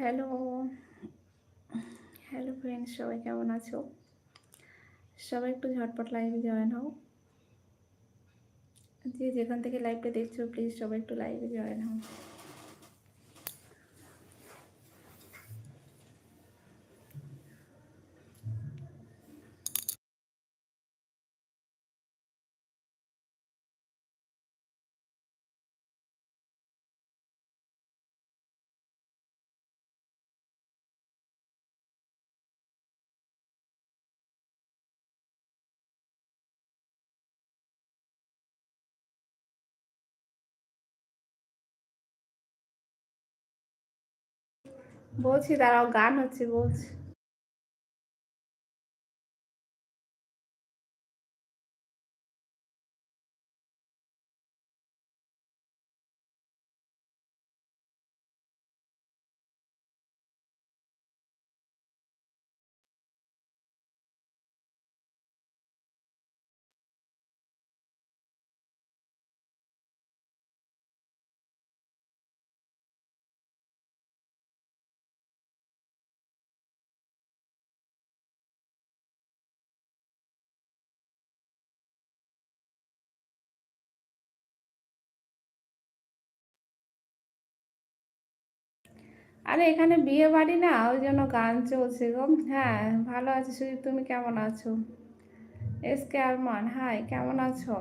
Hello hello friends সবাই কেমন আছো? সবাই একটু ঝটপট লাইভে জয়েন হও। যে যেখান থেকে লাইভটা দেখছ প্লিজ সবাই একটু লাইভে জয়েন হও। বলছি দাঁড়াও গান হচ্ছে বলছি। আরে এখানে বিয়ে বাড়ি না? ওই জন্য গান চলছে গো। হ্যাঁ ভালো আছি সুজিত তুমি কেমন আছো? এস কে আরমান, হাই, কেমন আছো?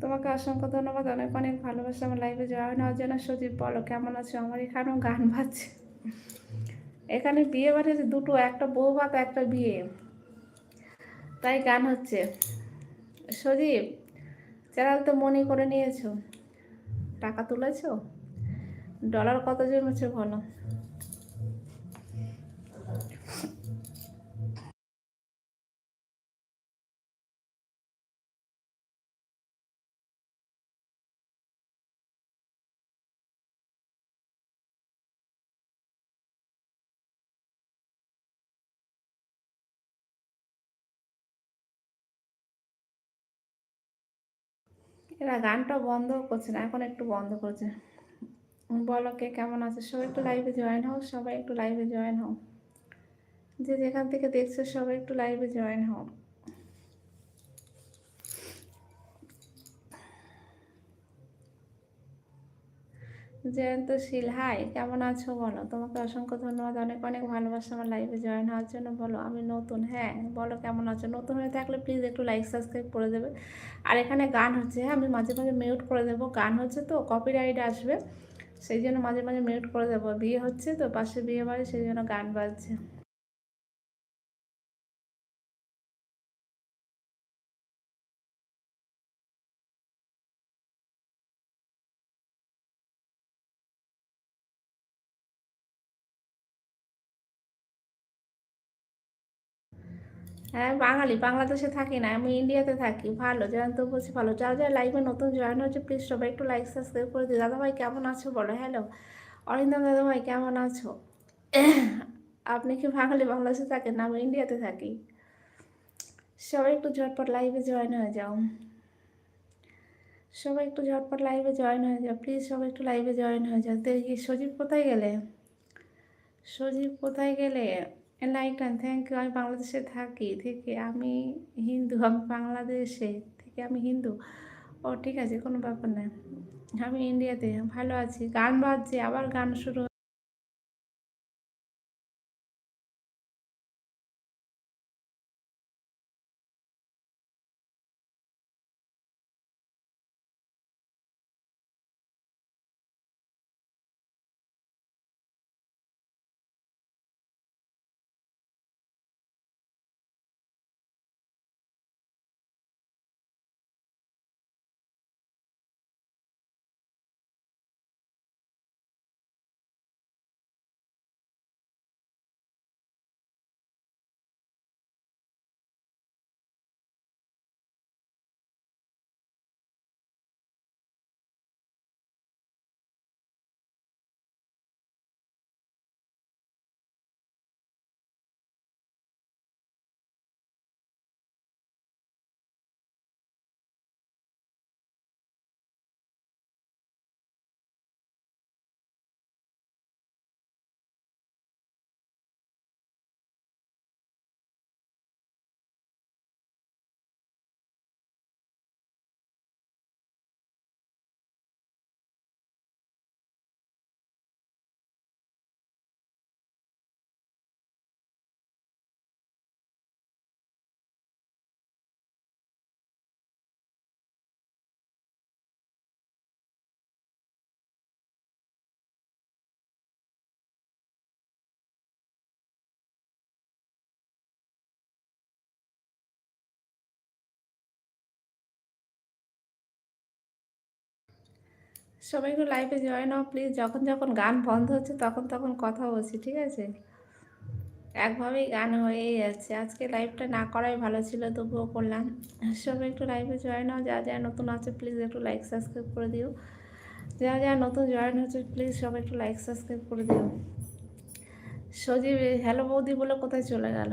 তোমাকে অসংখ্য ধন্যবাদ, অনেক অনেক ভালোবাসা। আমার লাইভে জয়েন হওয়ার জন্য সজীব বলো কেমন আছো? আমার এখানেও গান বাজছে। এখানে বিয়ে বাড়ি দুটো, একটা বউ ভাত, একটা বিয়ে। তাই গান হচ্ছে। সজীব চ্যানেল তো মনে করে নিয়েছো। টাকা তুলেছো? ডলার কত জমেছে বলো? এরা গানটা বন্ধ করছে না এখন একটু বন্ধ করছে। বলো কে কেমন আছে? সবাই একটু লাইভে জয়েন হও, সবাই একটু লাইভে জয়েন হও। যে যেখান থেকে দেখছ, সবাই একটু লাইভে জয়েন হও। জয়ন্ত শীল হাই কেমন আছো বলো? তোমাকে অসংখ্য ধন্যবাদ, অনেক অনেক ভালোবাসা আমার লাইভে জয়েন হওয়ার জন্য। বলো, আমি নতুন হ্যাঁ বলো কেমন আছো? নতুন হয়ে থাকলে প্লিজ একটু লাইক সাবস্ক্রাইব করে দেবে। আর এখানে গান হচ্ছে হ্যাঁ আমি মাঝে মাঝে মিউট করে দেবো। গান হচ্ছে তো কপিরাইট আসবে। সেই জন্য মাঝে মাঝে মিউট করে দেবো। বিয়ে হচ্ছে তো, পাশে বিয়ে বাড়ি, সেই জন্য গান বাজছে। হ্যাঁ বাঙালি, বাংলাদেশে থাকি না, আমি ইন্ডিয়াতে থাকি। ভালো তো বলছি ভালো। যারা যারা লাইভে নতুন জয়েন হচ্ছে প্লিজ সবাই একটু লাইক সাবস্ক্রাইব করে দিই দাদাভাই কেমন আছো বলো? হ্যালো অরিন্দম দাদাভাই, কেমন আছো? আপনি কি বাঙালি, বাংলাদেশে থাকেন না, আমি ইন্ডিয়াতে থাকি? সবাই একটু ঝটপট লাইভে জয়েন হয়ে যাও। সবাই একটু ঝটপট লাইভে জয়েন হয়ে যাও। প্লিজ সবাই একটু লাইভে জয়েন হয়ে যাও। দেখি সজীব কোথায় গেলে? সজীব কোথায় গেলে? এনলাইটন থ্যাংক ইউ আমি বাংলাদেশে থাকি, থেকে আমি হিন্দু, আমি বাংলাদেশে থেকে আমি হিন্দু। ও ঠিক আছে, কোনো ব্যাপার না। আমি ইন্ডিয়াতে, ভালো আছি। গান বাজছে, আবার গান শুরু সবাই একটু লাইভে জয়েন হও প্লিজ যখন যখন গান বন্ধ হচ্ছে, তখন তখন কথা বলছি, ঠিক আছে? একভাবেই গান হয়েই যাচ্ছে। আজকে লাইভটা না করাই ভালো ছিল, তবুও করলাম। সবাই একটু লাইভে জয়েন হও, যা যা নতুন আছে প্লিজ একটু লাইক সাবস্ক্রাইব করে দিও। যা যা নতুন জয়েন হচ্ছে প্লিজ সবাই একটু লাইক সাবস্ক্রাইব করে দিও। সজীব হ্যালো বৌদি বলে কোথায় চলে গেল?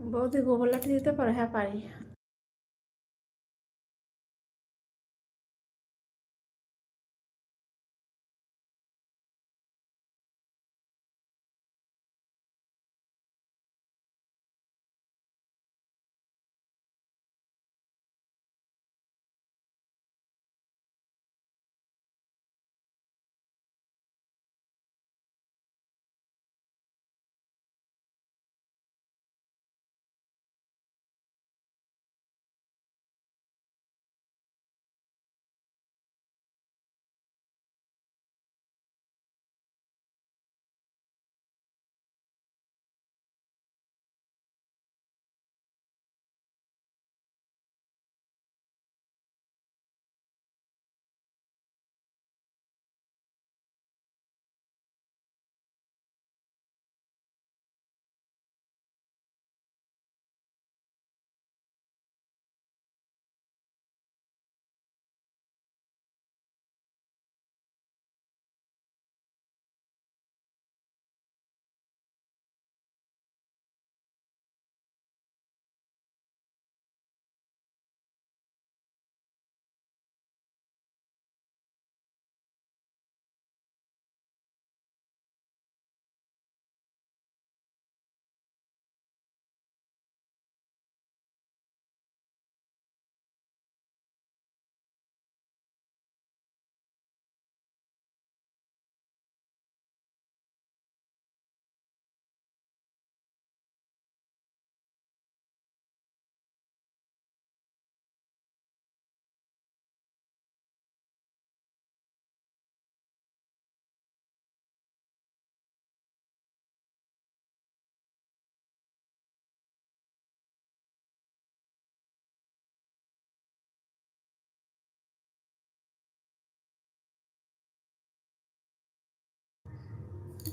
বৌদি গোবর দিতে পারো? হ্যাঁ পারি।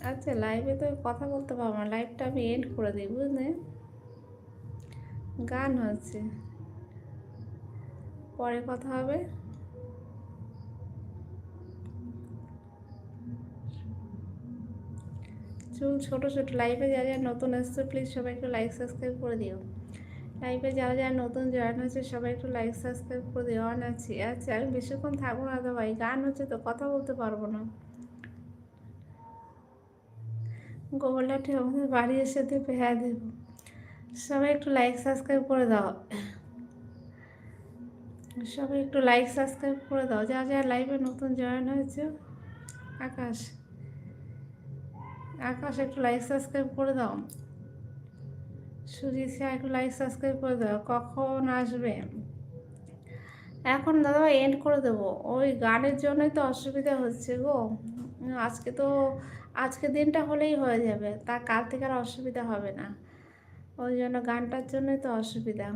আচ্ছা লাইভে তো কথা বলতে পারব না। লাইভটা আমি এন্ড করে দিই, বুঝলে? গান হচ্ছে। পরে কথা হবে। চুল ছোটো ছোটো। লাইভে যারা যারা নতুন এসছে প্লিজ সবাই একটু লাইক সাবস্ক্রাইব করে দিও। লাইভে যারা যারা নতুন জয়েন হচ্ছে সবাই একটু লাইক সাবস্ক্রাইব করে দিও। অন আছি আচ্ছা আমি বেশিক্ষণ থাকব না তো ভাই, গান হচ্ছে তো, কথা বলতে পারব না। গোবরলাঠি আমাদের বাড়ি এসে দেবে হ্যাঁ দেব। সবাই একটু লাইক সাবস্ক্রাইব করে দাও। সবাই একটু লাইক সাবস্ক্রাইব করে দাও। যা যা লাইভে নতুন জয়েন হয়েছে, আকাশ আকাশ একটু লাইক সাবস্ক্রাইব করে দাও। সুজিত একটু লাইক সাবস্ক্রাইব করে দাও। কখন আসবে? এখন দাদা এন্ড করে দেবো। ওই গানের জন্যই তো অসুবিধা হচ্ছে গো। আজকে তো আজকে দিনটা হলেই হয়ে যাবে। তা কাল থেকে আর অসুবিধা হবে না। ওই জন্য গানটার জন্যই তো অসুবিধা।